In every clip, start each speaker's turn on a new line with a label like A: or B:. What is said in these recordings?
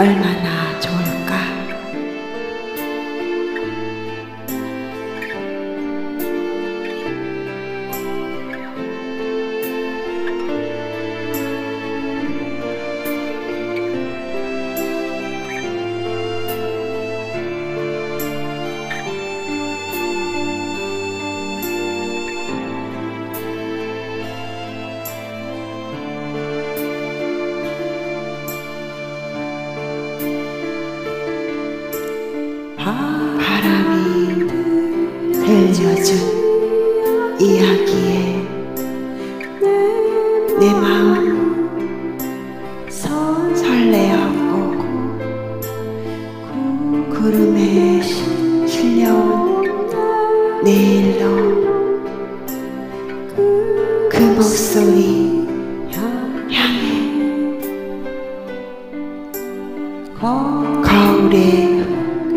A: 얼마나 좋을까? 들려준 이야기에 내 마음 설레었고 구름에 실려온 내일로 그 목소리 향해 거울에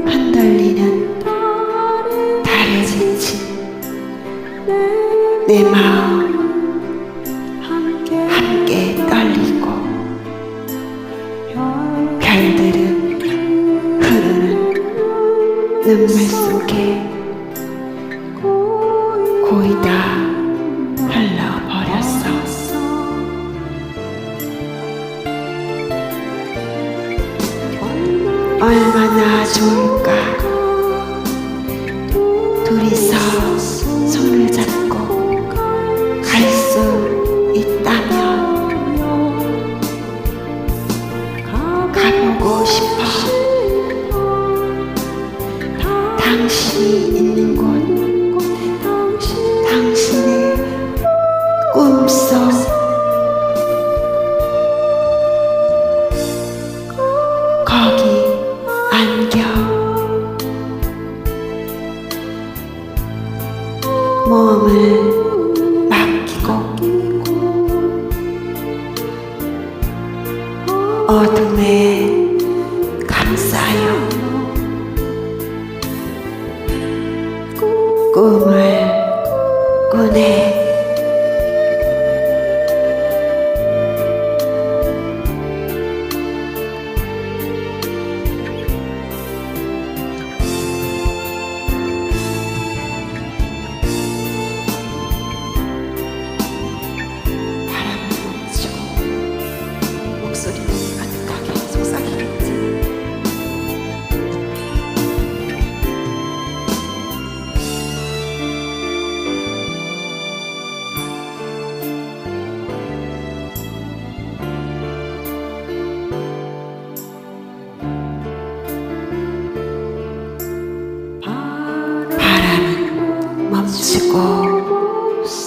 A: 흔들리는 내 마음 함께 떨리고 별들은 흐르는 눈물 속에 거의 다 흘러버렸어. 얼마나 좋을까 당신이 있는 곳. 당신의 꿈속. 거기 안겨. 몸을 맡기고 어둠에 꿈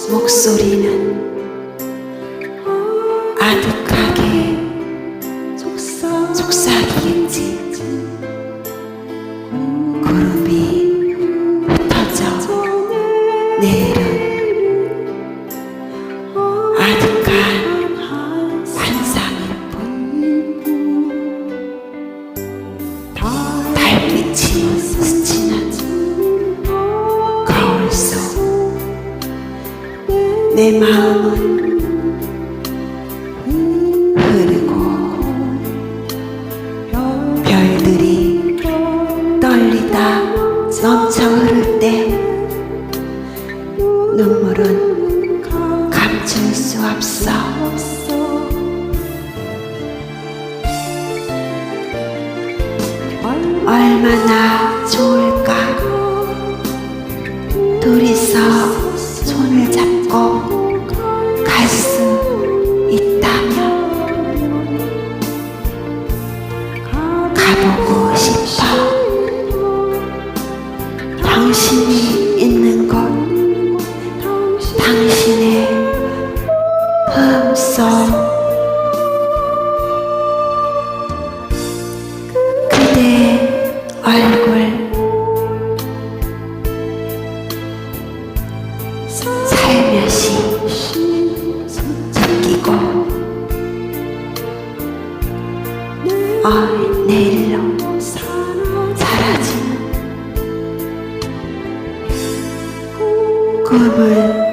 A: 목소리는 아득하게 속삭이겠지. 구름이 흩어져 내 내 마음은 흐르고 별들이 떨리다 넘쳐 흐를 때 눈물은 감출 수 없어. 얼마나 어, 내일로 사라지는 꿈을